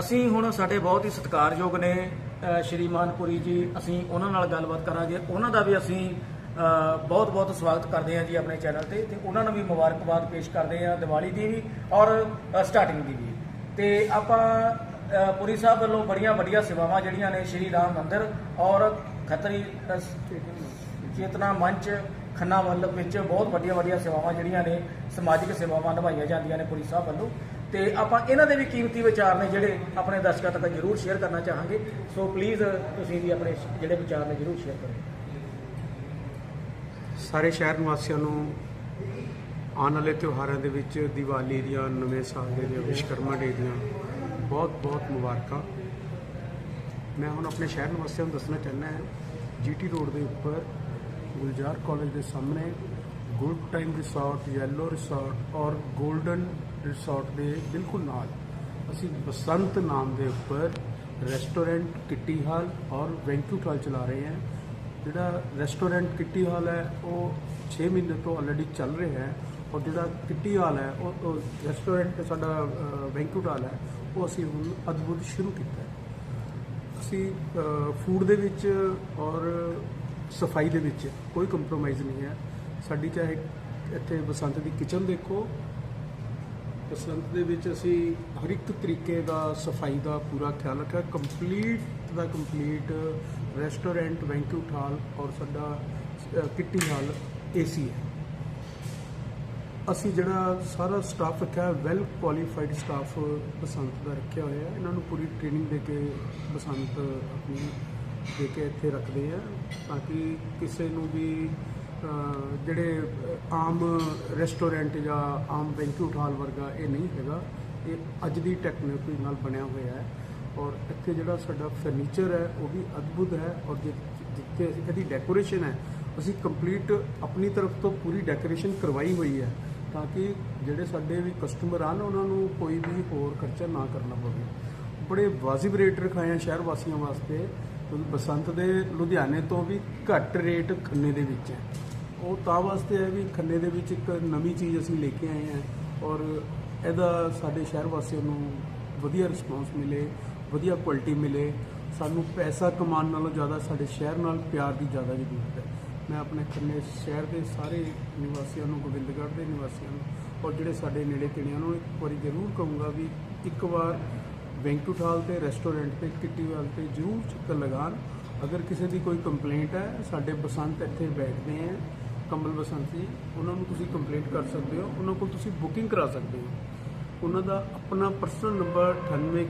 ਅਸੀਂ ਹੁਣ ਸਾਡੇ ਬਹੁਤ ਹੀ ਸਤਿਕਾਰਯੋਗ ਨੇ ਸ਼੍ਰੀਮਾਨ ਪੁਰੀ ਜੀ, ਅਸੀਂ ਉਹਨਾਂ ਨਾਲ ਗੱਲਬਾਤ ਕਰਾਂਗੇ। ਉਹਨਾਂ ਦਾ ਵੀ ਅਸੀਂ ਬਹੁਤ ਬਹੁਤ ਸਵਾਗਤ ਕਰਦੇ ਹਾਂ ਜੀ ਆਪਣੇ ਚੈਨਲ ਤੇ ਤੇ ਉਹਨਾਂ ਨੂੰ ਵੀ ਮੁਬਾਰਕਬਾਦ ਪੇਸ਼ ਕਰਦੇ ਹਾਂ, ਦੀਵਾਲੀ ਦੀ ਵੀ ਔਰ ਸਟਾਰਟਿੰਗ ਦੀ ਵੀ। ਤੇ ਆਪਾਂ ਪੁਰੀ ਸਾਹਿਬ ਵੱਲੋਂ ਬੜੀਆਂ ਵੱਡੀਆਂ ਸੇਵਾਵਾਂ ਜਿਹੜੀਆਂ ਨੇ ਸ਼੍ਰੀ ਰਾਮ ਮੰਦਿਰ ਔਰ ਖੱਤਰੀ ਚੇਤਨਾ ਮੰਚ, ਖੰਨਾ ਵੱਲ ਵਿੱਚ ਬਹੁਤ ਵੱਡੀਆਂ ਵੱਡੀਆਂ ਸੇਵਾਵਾਂ ਜਿਹੜੀਆਂ ਨੇ, ਸਮਾਜਿਕ ਸੇਵਾਵਾਂ ਨਿਭਾਈਆਂ ਜਾਂਦੀਆਂ ਨੇ ਪੁਰੀ ਸਾਹਿਬ ਵੱਲੋਂ। ਤੇ ਆਪਾਂ ਇਹਨਾਂ ਦੇ ਵੀ ਕੀਮਤੀ ਵਿਚਾਰ ਨੇ ਜਿਹੜੇ ਆਪਣੇ ਦਰਸ਼ਕਾਂ ਤੱਕ ਜ਼ਰੂਰ ਸ਼ੇਅਰ ਕਰਨਾ ਚਾਹਾਂਗੇ। ਸੋ ਪਲੀਜ਼ ਤੁਸੀਂ ਵੀ ਆਪਣੇ ਜਿਹੜੇ ਵਿਚਾਰ ਨੇ ਜ਼ਰੂਰ ਸ਼ੇਅਰ ਕਰੋ। ਸਾਰੇ ਸ਼ਹਿਰ ਨਿਵਾਸੀਆਂ ਨੂੰ ਆਉਣ ਵਾਲੇ ਤਿਉਹਾਰਾਂ ਦੇ ਵਿੱਚ ਦੀਵਾਲੀ ਦੀਆਂ, ਨਵੇਂ ਸਾਲ ਦੇ ਦੀਆਂ ਵਿਸ਼ਕਰਮਾ ਡੇ ਦੀਆਂ ਬਹੁਤ ਬਹੁਤ ਮੁਬਾਰਕਾਂ। ਮੈਂ ਹੁਣ ਆਪਣੇ ਸ਼ਹਿਰ ਨਿਵਾਸੀਆਂ ਨੂੰ ਦੱਸਣਾ ਚਾਹੁੰਦਾ ਹਾਂ, ਜੀਟੀ ਰੋਡ ਦੇ ਉੱਪਰ ਗੁਲਜ਼ਾਰ ਕਾਲਜ ਦੇ ਸਾਹਮਣੇ good time resort yellow resort ਔਰ 골ਡਨ ਰਿਸੋਰਟ ਦੇ ਬਿਲਕੁਲ ਨਾਲ। ਅਸੀਂ ਬਸੰਤ ਨਾਮ ਦੇ ਉੱਪਰ ਰੈਸਟੋਰੈਂਟ ਕਿੱਟੀ ਹਾਲ ਔਰ ਵੈਂਕੂਟ ਹਾਲ ਚਲਾ ਰਹੇ ਹਾਂ। ਜਿਹੜਾ ਰੈਸਟੋਰੈਂਟ ਕਿੱਟੀ ਹਾਲ ਹੈ, ਉਹ 6 ਮਹੀਨੇ ਤੋਂ ਆਲਰੇਡੀ ਚੱਲ ਰਿਹਾ ਹੈ ਔਰ ਜਿਹੜਾ ਕਿੱਟੀ ਹਾਲ ਹੈ, ਉਹ ਰੈਸਟੋਰੈਂਟ ਸਾਡਾ ਵੈਂਕੂਟ ਹਾਲ ਹੈ, ਉਹ ਅਸੀਂ ਹੁਣ ਅਦਭੁਤ ਸ਼ੁਰੂ ਕੀਤਾ ਹੈ। ਅਸੀਂ ਫੂਡ ਦੇ ਵਿੱਚ ਔਰ ਸਫ਼ਾਈ ਦੇ ਵਿੱਚ ਕੋਈ ਕੰਪਰੋਮਾਈਜ਼ ਨਹੀਂ ਹੈ। ਸਾਡੀ ਚਾਹੇ ਇੱਥੇ ਬਸੰਤ ਦੀ ਕਿਚਨ ਦੇਖੋ, ਬਸੰਤ ਦੇ ਵਿੱਚ ਅਸੀਂ ਹਰ ਇੱਕ ਤਰੀਕੇ ਦਾ ਸਫ਼ਾਈ ਦਾ ਪੂਰਾ ਖਿਆਲ ਰੱਖਿਆ। ਕੰਪਲੀਟ ਦਾ ਕੰਪਲੀਟ ਰੈਸਟੋਰੈਂਟ ਵੈਂਕੂਟ ਹਾਲ ਔਰ ਸਾਡਾ ਕਿੱਟੀ ਹਾਲ ਏਸੀ ਹੈ। ਅਸੀਂ ਜਿਹੜਾ ਸਾਰਾ ਸਟਾਫ ਰੱਖਿਆ ਵੈਲ ਕੁਆਲੀਫਾਈਡ ਸਟਾਫ ਬਸੰਤ ਦਾ ਰੱਖਿਆ ਹੋਇਆ ਇਹਨਾਂ ਨੂੰ ਪੂਰੀ ਟ੍ਰੇਨਿੰਗ ਦੇ ਕੇ ਬਸੰਤ ਆਪਣੀ ਦੇ ਕੇ ਇੱਥੇ ਰੱਖਦੇ ਆ ਤਾਂ ਕਿ ਕਿਸੇ ਨੂੰ ਵੀ ਜਿਹੜੇ ਆਮ ਰੈਸਟੋਰੈਂਟ ਜਾਂ ਆਮ ਬੈਂਕੂਟ ਹਾਲ ਵਰਗਾ ਇਹ ਨਹੀਂ ਹੈਗਾ। ਇਹ ਅੱਜ ਦੀ ਟੈਕਨੋਲੋਜੀ ਨਾਲ ਬਣਿਆ ਹੋਇਆ ਹੈ ਔਰ ਇੱਥੇ ਜਿਹੜਾ ਸਾਡਾ ਫਰਨੀਚਰ ਹੈ, ਉਹ ਵੀ ਅਦਭੁਤ ਹੈ ਔਰ ਜਿ- ਜਿੱਥੇ ਇਹਦੀ ਡੈਕੋਰੇਸ਼ਨ ਹੈ, ਅਸੀਂ ਕੰਪਲੀਟ ਆਪਣੀ ਤਰਫ ਤੋਂ ਪੂਰੀ ਡੈਕੋਰੇਸ਼ਨ ਕਰਵਾਈ ਹੋਈ ਹੈ ਤਾਂ ਕਿ ਜਿਹੜੇ ਸਾਡੇ ਵੀ ਕਸਟਮਰ ਆਣ ਉਹਨਾਂ ਨੂੰ ਕੋਈ ਵੀ ਹੋਰ ਖਰਚਾ ਨਾ ਕਰਨਾ ਪਵੇ। ਬੜੇ ਵਾਜਿਬ ਰੇਟ ਰਖਾਏ ਆ ਸ਼ਹਿਰ ਵਾਸੀਆਂ ਵਾਸਤੇ। ਕਿਉਂਕਿ ਬਸੰਤ ਦੇ ਲੁਧਿਆਣੇ ਤੋਂ ਵੀ ਘੱਟ ਰੇਟ ਖੰਨੇ ਦੇ ਵਿੱਚ ਹੈ। ਉਹ ਤਾਂ ਵਾਸਤੇ ਹੈ ਵੀ ਖੰਨੇ ਦੇ ਵਿੱਚ ਇੱਕ ਨਵੀਂ ਚੀਜ਼ ਅਸੀਂ ਲੈ ਕੇ ਆਏ ਹਾਂ ਔਰ ਇਹਦਾ ਸਾਡੇ ਸ਼ਹਿਰ ਵਾਸੀਆਂ ਨੂੰ ਵਧੀਆ ਰਿਸਪਾਂਸ ਮਿਲੇ, ਵਧੀਆ ਕੁਆਲਿਟੀ ਮਿਲੇ। ਸਾਨੂੰ ਪੈਸਾ ਕਮਾਉਣ ਨਾਲੋਂ ਜ਼ਿਆਦਾ ਸਾਡੇ ਸ਼ਹਿਰ ਨਾਲ ਪਿਆਰ ਦੀ ਜ਼ਿਆਦਾ ਜ਼ਰੂਰਤ ਹੈ। ਮੈਂ ਆਪਣੇ ਖੰਨੇ ਸ਼ਹਿਰ ਦੇ ਸਾਰੇ ਨਿਵਾਸੀਆਂ ਨੂੰ, ਗੋਬਿੰਦਗੜ੍ਹ ਦੇ ਨਿਵਾਸੀਆਂ ਨੂੰ ਔਰ ਜਿਹੜੇ ਸਾਡੇ ਨੇੜੇ ਤੇੜਿਆਂ ਨੂੰ ਇੱਕ ਵਾਰੀ ਜ਼ਰੂਰ ਕਹੂੰਗਾ ਵੀ ਇੱਕ ਵਾਰ ਵੈਂਕੂਟ ਹਾਲ ਤੇ ਰੈਸਟੋਰੈਂਟ ਤੇ, ਕਿੱਟੀ ਹਾਲ ਤੇ ਜ਼ਰੂਰ ਚੱਕਰ ਲਗਾਉਣ। ਅਗਰ ਕਿਸੇ ਦੀ ਕੋਈ ਕੰਪਲੇਂਟ ਹੈ, ਸਾਡੇ ਬਸੰਤ ਇੱਥੇ ਬੈਠਦੇ ਹੈ। ਕਮਲ ਬਸੰਤ ਜੀ ਉਹਨਾਂ ਨੂੰ ਤੁਸੀਂ ਕੰਪਲੇਂਟ ਕਰ ਸਕਦੇ ਹੋ, ਉਹਨਾਂ ਕੋਲ ਤੁਸੀਂ ਬੁਕਿੰਗ ਕਰਾ ਸਕਦੇ ਹੋ। ਉਹਨਾਂ ਦਾ ਆਪਣਾ ਪਰਸਨਲ ਨੰਬਰ 98